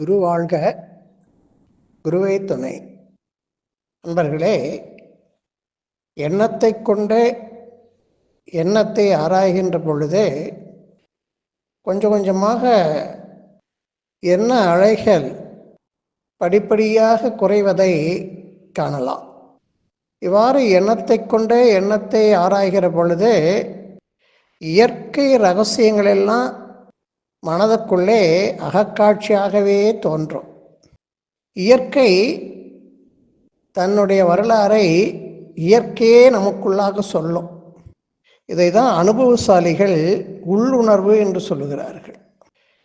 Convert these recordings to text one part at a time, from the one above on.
குரு வாழ்க குருவே துணை. நண்பர்களே எண்ணத்தை கொண்டே எண்ணத்தை ஆராய்கின்ற பொழுது கொஞ்சம் கொஞ்சமாக எண்ண அலைகள் படிப்படியாக குறைவதை காணலாம். இவ்வாறு எண்ணத்தை கொண்டே எண்ணத்தை ஆராய்கிற பொழுது இயற்கை ரகசியங்களெல்லாம் மனதுக்குள்ளே அகக்காட்சியாகவே தோன்றும். இயற்கை தன்னுடைய வரலாறை இயற்கையே நமக்குள்ளாக சொல்லும். இதை தான் அனுபவசாலிகள் உள்ளுணர்வு என்று சொல்லுகிறார்கள்.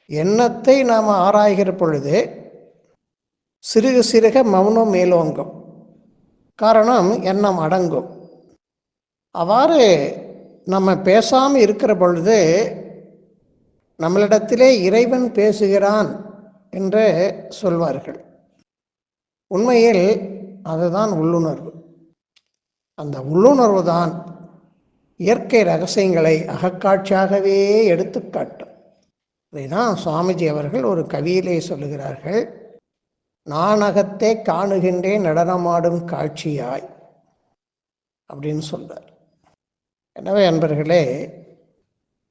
எண்ணத்தை நாம் ஆராய்கிற பொழுது சிறுக சிறுக மௌனம் மேலோங்கும். காரணம் எண்ணம் அடங்கும். அவ்வாறு நம்ம பேசாமல் இருக்கிற பொழுது நம்மளிடத்திலே இறைவன் பேசுகிறான் என்று சொல்வார்கள். உண்மையில் அதுதான் உள்ளுணர்வு. அந்த உள்ளுணர்வு தான் இயற்கை ரகசியங்களை அகக்காட்சியாகவே எடுத்துக்காட்டும் இதை தான் சுவாமிஜி அவர்கள் ஒரு கவியிலே சொல்லுகிறார்கள். நானகத்தை காணுகின்றேன் நடனமாடும் காட்சியாய் அப்படின்னு சொல்றார். எனவே அன்பர்களே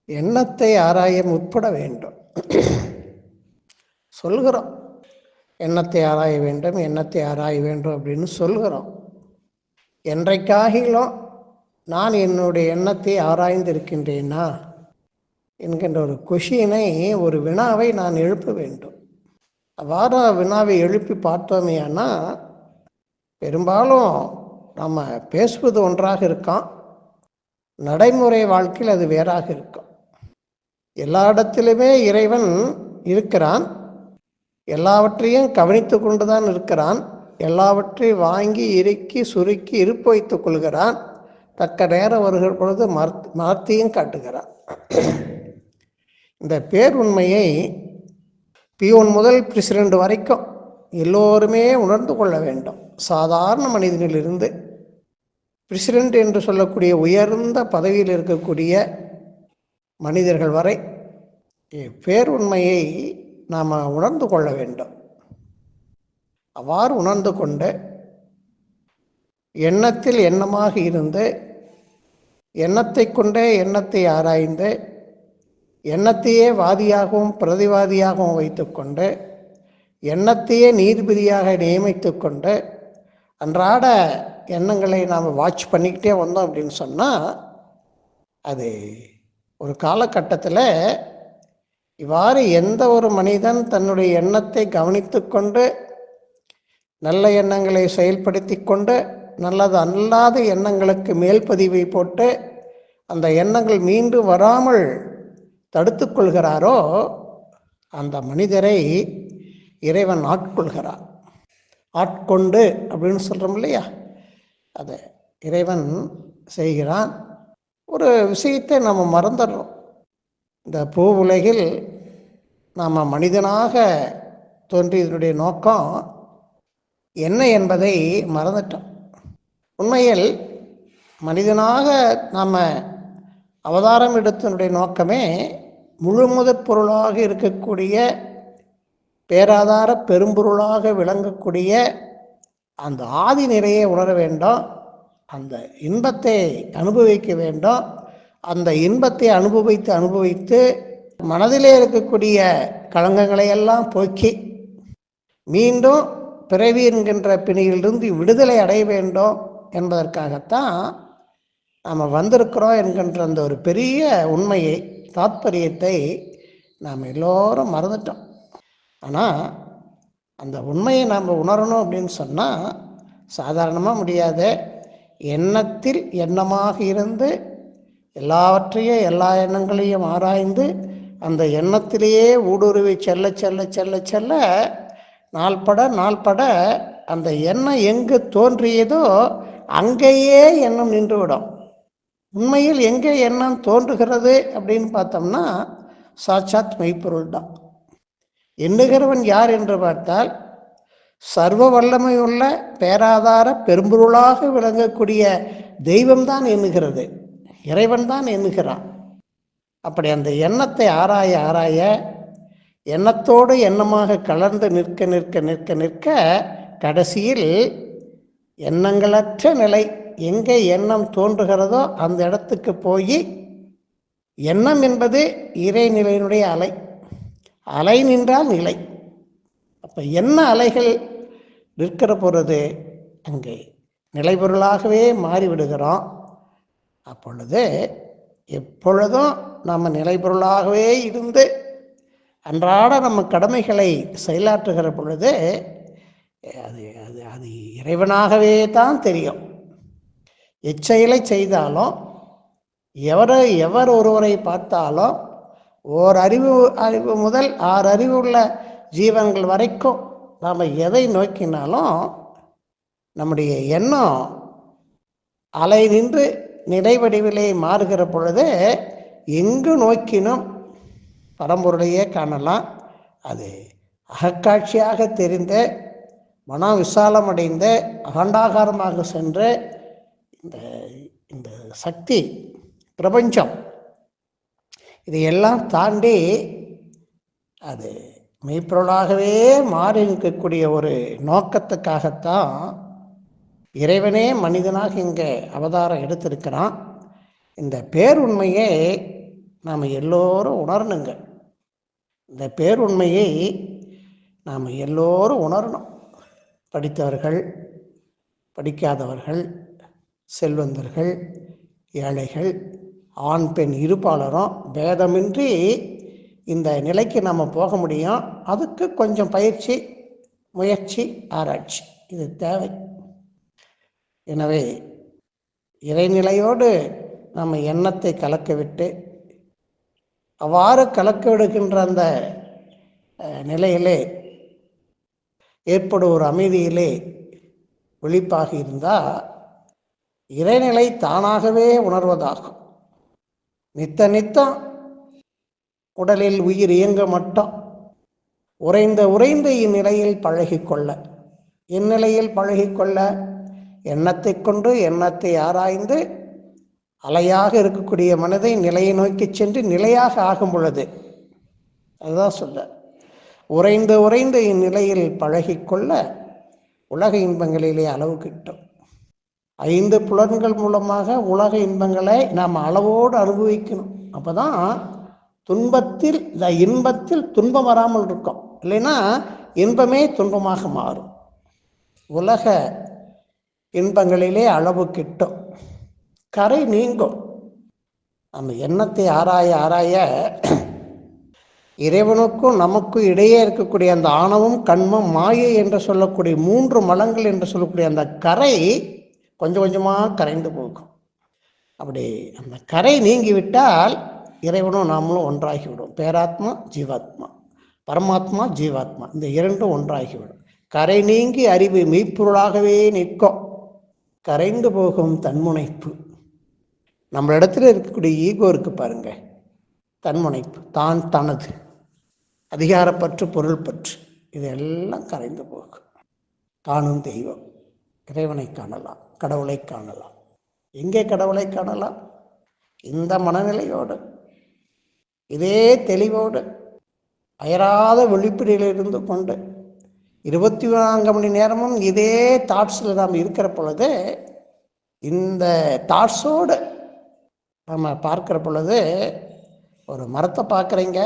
எண்ணத்தை ஆராய முற்பட வேண்டும். சொல்கிறோம். எண்ணத்தை ஆராய வேண்டும் எண்ணத்தை ஆராய வேண்டும் அப்படின்னு சொல்கிறோம். என்றைக்காகிலும் நான் என்னுடைய எண்ணத்தை ஆராய்ந்திருக்கின்றேனா? என்கின்ற ஒரு கொஷினை ஒரு வினாவை நான் எழுப்ப வேண்டும். அவ்வாறு வினாவை எழுப்பி பார்த்தோமேனா பெரும்பாலும் நம்ம பேசுவது ஒன்றாக இருக்கான் நடைமுறை வாழ்க்கையில் அது வேறாக இருக்கும். எல்லா இடத்திலுமே இறைவன் இருக்கிறான். எல்லாவற்றையும் கவனித்து கொண்டு தான் இருக்கிறான். எல்லாவற்றையும் வாங்கி இறுக்கி சுருக்கி இருப்பு வைத்துக் கொள்கிறான். தக்க நேரம் வருகிற பொழுது மரத் மரத்தையும் காட்டுகிறான். இந்த பேருண்மையை பியூன் முதல் பிரசிடண்ட் வரைக்கும் எல்லோருமே உணர்ந்து கொள்ள வேண்டும். சாதாரண மனிதனிலிருந்து பிரசிடென்ட் என்று சொல்லக்கூடிய உயர்ந்த பதவியில் இருக்கக்கூடிய மனிதர்கள் வரை பேருண்மையை நாம் உணர்ந்து கொள்ள வேண்டும். அவ்வாறு உணர்ந்து கொண்டு எண்ணத்தில் எண்ணமாக இருந்து எண்ணத்தை கொண்டே எண்ணத்தை ஆராய்ந்து எண்ணத்தையே வாதியாகவும் பிரதிவாதியாகவும் வைத்துக்கொண்டு எண்ணத்தையே நீதிபதியாக நியமித்து கொண்டு அன்றாட எண்ணங்களை நாம் வாட்ச் பண்ணிக்கிட்டே வந்தோம் அப்படின்னு சொன்னால் அது ஒரு காலகட்டத்தில் இவ்வாறு எந்த ஒரு மனிதன் தன்னுடைய எண்ணத்தை கவனித்து கொண்டு நல்ல எண்ணங்களை செயல்படுத்தி கொண்டு நல்லது அல்லாத எண்ணங்களுக்கு மேல் பதிவை போட்டு அந்த எண்ணங்கள் மீண்டும் வராமல் தடுத்து கொள்கிறாரோ அந்த மனிதரை இறைவன் ஆட்கொள்கிறான். ஆட்கொண்டு அப்படின்னு சொல்கிறோம் இல்லையா? அதை இறைவன் செய்கிறான். ஒரு விஷயத்தை நம்ம மறந்துடுறோம். இந்த பூ உலகில் நாம் மனிதனாக தோன்றியதனுடைய நோக்கம் என்ன என்பதை மறந்துட்டோம். உண்மையில் மனிதனாக நாம் அவதாரம் எடுத்தனுடைய நோக்கமே முழுமுதற் பொருளாக இருக்கக்கூடிய பேராதார பெரும்பொருளாக விளங்கக்கூடிய அந்த ஆதி நிறையை உணர வேண்டும். அந்த இன்பத்தை அனுபவிக்க வேண்டும். அந்த இன்பத்தை அனுபவித்து அனுபவித்து மனதிலே இருக்கக்கூடிய களங்கங்களை எல்லாம் போக்கி மீண்டும் பிறவி என்கின்ற பிணியிலிருந்து விடுதலை அடைய வேண்டும் என்பதற்காகத்தான் நாம் வந்திருக்கிறோம் என்கின்ற அந்த ஒரு பெரிய உண்மையை தாத்பரியத்தை நாம் எல்லோரும் மறந்துட்டோம். ஆனால் அந்த உண்மையை நாம் உணரணும் அப்படின்னு சொன்னால் சாதாரணமாக முடியாது. எண்ணத்தில் எண்ணமாக இருந்து எல்லாவற்றையும் எல்லா எண்ணங்களையும் ஆராய்ந்து அந்த எண்ணத்திலேயே ஊடுருவி செல்ல செல்ல செல்ல செல்ல நாள்பட நாள்பட அந்த எண்ணம் எங்கு தோன்றியதோ அங்கேயே எண்ணம் நின்றுவிடும். உண்மையில் எங்கே எண்ணம் தோன்றுகிறது அப்படின்னு பார்த்தோம்னா சாட்சாத் மெய்ப்பொருள் தான் எண்ணுகிறவன் யார் என்று பார்த்தால் சர்வ வல்லமையுள்ள பேராதார பெரும்பொருளாக விளங்கக்கூடிய தெய்வம்தான் எண்ணுகிறது. இறைவன் தான் எண்ணுகிறான். அப்படி அந்த எண்ணத்தை ஆராய ஆராய எண்ணத்தோடு எண்ணமாக கலந்து நிற்க நிற்க நிற்க நிற்க கடைசியில் எண்ணங்களற்ற நிலை எங்கே எண்ணம் தோன்றுகிறதோ அந்த இடத்துக்கு போய் எண்ணம் என்பது இறைநிலையினுடைய அலை. அலை நின்றால் நிலை. அப்போ என்ன அலைகள் நிற்கிற பொழுது அங்கே நிலைபொருளாகவே மாறிவிடுகிறோம். அப்பொழுது எப்பொழுதும் நம்ம நிலைபொருளாகவே இருந்து அன்றாட நம்ம கடமைகளை செயலாற்றுகிற பொழுது அது அது அது இறைவனாகவே தான் தெரியும். எச்செயலை செய்தாலும் எவரை எவர் ஒருவரை பார்த்தாலும் ஓர் அறிவு அறிவு முதல் ஆறு அறிவு உள்ள ஜீவன்கள் வரைக்கும் நாம் எதை நோக்கினாலும் நம்முடைய எண்ணம் அலை நின்று நிறைவடிவிலே மாறுகிற பொழுது எங்கு நோக்கினும் பரம்பொருளையே காணலாம். அது அகக்காட்சியாக தெரிந்து மனம் விசாலமடைந்த அகண்டாகாரமாக சென்று இந்த இந்த சக்தி பிரபஞ்சம் இதையெல்லாம் தாண்டி அது மெய்ப்பொருளாகவே மாறி இருக்கக்கூடிய ஒரு நோக்கத்துக்காகத்தான் இறைவனே மனிதனாக இங்கே அவதாரம் எடுத்திருக்கிறான். இந்த பேருண்மையை நாம் எல்லோரும் உணரணுங்க இந்த பேருண்மையை நாம் எல்லோரும் உணரணும். படித்தவர்கள் படிக்காதவர்கள் செல்வந்தர்கள் ஏழைகள் ஆண் பெண் இருப்பாளரும் பேதமின்றி இந்த நிலைக்கு நம்ம போக முடியும். அதுக்கு கொஞ்சம் பயிற்சி முயற்சி ஆராய்ச்சி. இது தேவை. எனவே இறைநிலையோடு நம்ம எண்ணத்தை கலக்க விட்டு அவ்வாறு கலக்க விடுகின்ற அந்த நிலையிலே ஏற்படும் ஒரு அமைதியிலே விழிப்பாக இருந்தால் இறைநிலை தானாகவே உணர்வதாகும். நித்த நித்தம் உடலில் உயிர் இயங்க மட்டும் உறைந்த உறைந்த இந்நிலையில் பழகிக்கொள்ள. இந்நிலையில் பழகிக்கொள்ள எண்ணத்தை கொண்டு எண்ணத்தை ஆராய்ந்து அலையாக இருக்கக்கூடிய மனதை நிலையை நோக்கி சென்று நிலையாக ஆகும் பொழுது அதுதான் சொல்ல உறைந்து உறைந்த இந்நிலையில் பழகிக்கொள்ள உலக இன்பங்களிலே அளவு கிட்டும். ஐந்து புலன்கள் மூலமாக உலக இன்பங்களை நாம் அளவோடு அனுபவிக்கணும். அப்போ தான் துன்பத்தில் இந்த இன்பத்தில் துன்பம் வராமல் இருக்கும். இல்லைன்னா இன்பமே துன்பமாக மாறும். உலக இன்பங்களிலே அளவு கிட்டும். கரை நீங்கும். நம்ம எண்ணத்தை ஆராய ஆராய இறைவனுக்கும் நமக்கும் இடையே இருக்கக்கூடிய அந்த ஆணவம் கண்மம் மாயை என்று சொல்லக்கூடிய மூன்று மலங்கள் என்று சொல்லக்கூடிய அந்த கரை கொஞ்சம் கொஞ்சமாக கரைந்து போகும். அப்படி அந்த கரை நீங்கிவிட்டால் இறைவனும் நாமளும் ஒன்றாகிவிடும். பேராத்மா ஜீவாத்மா. பரமாத்மா ஜீவாத்மா. இந்த இரண்டும் ஒன்றாகிவிடும். கரை நீங்கி அறிவு மெய்ப்பொருளாகவே நிற்கும். கரைந்து போகும் தன்முனைப்பு. நம்மளிடத்துல இருக்கக்கூடிய ஈகோ இருக்கு பாருங்க. தன்முனைப்பு. தான் தனது. அதிகாரப்பற்று பொருள் பற்று இதெல்லாம் கரைந்து போகும். காணும் தெய்வம். இறைவனை காணலாம். கடவுளை காணலாம். எங்கே கடவுளை காணலாம்? இந்த மனநிலையோடு. இதே தெளிவோடு அயராத விழிப்பிடியிலிருந்து கொண்டு இருபத்தி நான்கு மணி நேரமும் இதே தாட்ஸில் நாம் இருக்கிற பொழுது இந்த தாட்ஸோடு நம்ம பார்க்குற பொழுது ஒரு மரத்தை பார்க்குறீங்க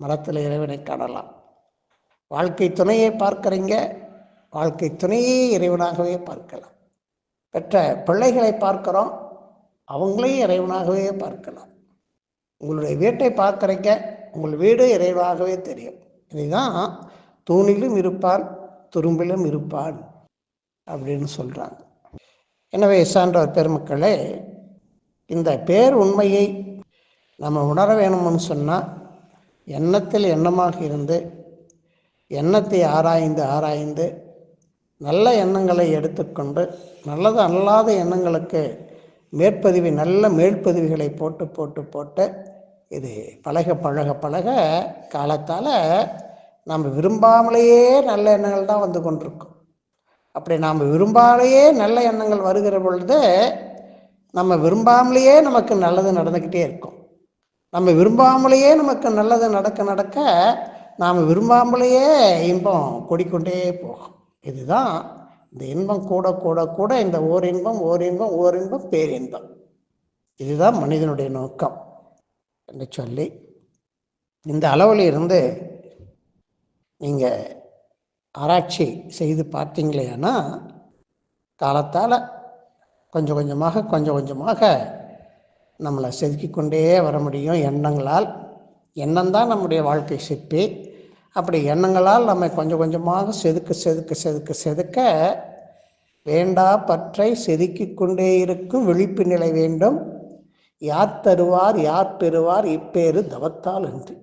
மரத்தில் இறைவனை காணலாம். வாழ்க்கை துணையை பார்க்குறீங்க வாழ்க்கை துணையே இறைவனாகவே பார்க்கலாம். பெற்ற பிள்ளைகளை பார்க்குறோம் அவங்களையும் இறைவனாகவே பார்க்கலாம். உங்களுடைய வீட்டை பார்க்குறீங்க உங்கள் வீடு இறைவாகவே தெரியும். இதுதான் தூணிலும் இருப்பான் துரும்பிலும் இருப்பான் அப்படின்னு சொல்கிறாங்க எனவே சான்றவர் பெருமக்களே இந்த பேர் உண்மையை நம்ம உணர வேணும்னு சொன்னால் எண்ணத்தில் எண்ணமாக இருந்து எண்ணத்தை ஆராய்ந்து ஆராய்ந்து நல்ல எண்ணங்களை எடுத்துக்கொண்டு நல்லது அல்லாத எண்ணங்களுக்கு மேற்பதிவு நல்ல மேற்பதிவுகளை போட்டு போட்டு போட்டு இது பழக பழக பழக காலத்தால் நம்ம விரும்பாமலேயே நல்ல எண்ணங்கள் தான் வந்து கொண்டிருக்கும். அப்படி நாம் விரும்பாமலேயே நல்ல எண்ணங்கள் வருகிற பொழுது நம்ம விரும்பாமலேயே நமக்கு நல்லது நடந்துக்கிட்டே இருக்கும். நம்ம விரும்பாமலேயே நமக்கு நல்லது நடக்க நடக்க நாம் விரும்பாமலேயே இன்பம் கொடிக்கொண்டே போகும். இதுதான் இந்த இன்பம் கூட கூட கூட இந்த ஓர் இன்பம் ஓர் இன்பம் ஓர் இன்பம் பேரின்பம். இதுதான் மனிதனுடைய நோக்கம். என்று சொல்லி இந்த அளவில் இருந்து நீங்கள் ஆராய்ச்சி செய்து பார்த்தீங்களேன்னா காலத்தால் கொஞ்சம் கொஞ்சமாக கொஞ்சம் கொஞ்சமாக நம்மளை செதுக்கி கொண்டே வர முடியும் எண்ணங்களால். எண்ணம் தான் நம்முடைய வாழ்க்கை சிற்பி. அப்படி எண்ணங்களால் நம்ம கொஞ்சம் கொஞ்சமாக செதுக்க செதுக்க செதுக்க செதுக்க வேண்டா பற்றை செதுக்கிக் கொண்டே இருக்கும் விழிப்பு நிலை வேண்டும். யார் தருவார் யார் பெறுவார் இப்பேறு தவத்தால் என்று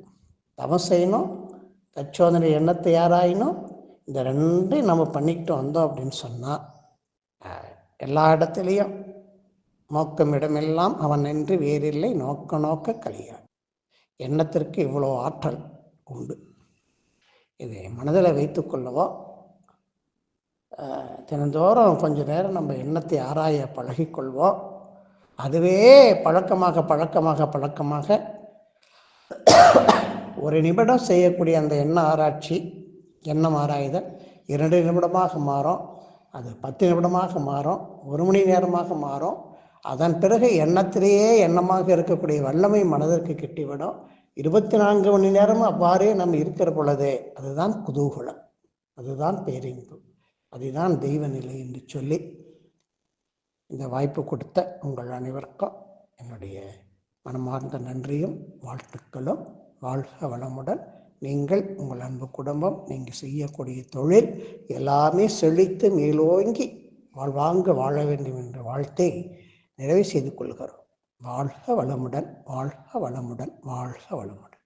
தவம் செய்யணும் தச்சோதனை எண்ணத்தை யாராயினும் இந்த ரெண்டையும் நம்ம பண்ணிக்கிட்டு வந்தோம் அப்படின்னு சொன்னால் எல்லா இடத்துலையும் நோக்கம் இடமெல்லாம் அவன் என்று வேறில்லை நோக்க நோக்க கழியான் எண்ணத்திற்கு இவ்வளோ ஆற்றல் உண்டு. இதை மனதில் வைத்துக்கொள்ளவோ தினந்தோறும் கொஞ்ச நேரம் நம்ம எண்ணத்தை ஆராய பழகிக்கொள்வோம் அதுவே பழக்கமாக பழக்கமாக பழக்கமாக ஒரு நிமிடம் செய்யக்கூடிய அந்த எண்ண ஆராய்ச்சி எண்ணம் ஆராய்தல் இரண்டு நிமிடமாக மாறும் அது பத்து நிமிடமாக மாறும் ஒரு மணி நேரமாக மாறும். அதன் பிறகு எண்ணத்திலேயே எண்ணமாக இருக்கக்கூடிய வல்லமை மனதிற்கு கிட்டிவிடும். இருபத்தி நான்கு மணி நேரமும் அவ்வாறே நம்ம இருக்கிற பொழுதே அதுதான் குதூகுலம். அதுதான் பேரின்பு அதுதான் தெய்வ நிலை என்று சொல்லி இந்த வாய்ப்பு கொடுத்த உங்கள் அனைவருக்கும் என்னுடைய மனமார்ந்த நன்றியும் வாழ்த்துக்களும். வாழ்க வளமுடன். நீங்கள் உங்கள் அன்பு குடும்பம் நீங்கள் செய்யக்கூடிய தொழில் எல்லாமே செழித்து மேலோங்கி வாழ்வாங்க வாழ வேண்டும் என்ற வாழ்த்தை நிறைவு செய்து கொள்கிறோம். வாழ்க வளமுடன் வாழ்க வளமுடன் வாழ்க வளமுடன்.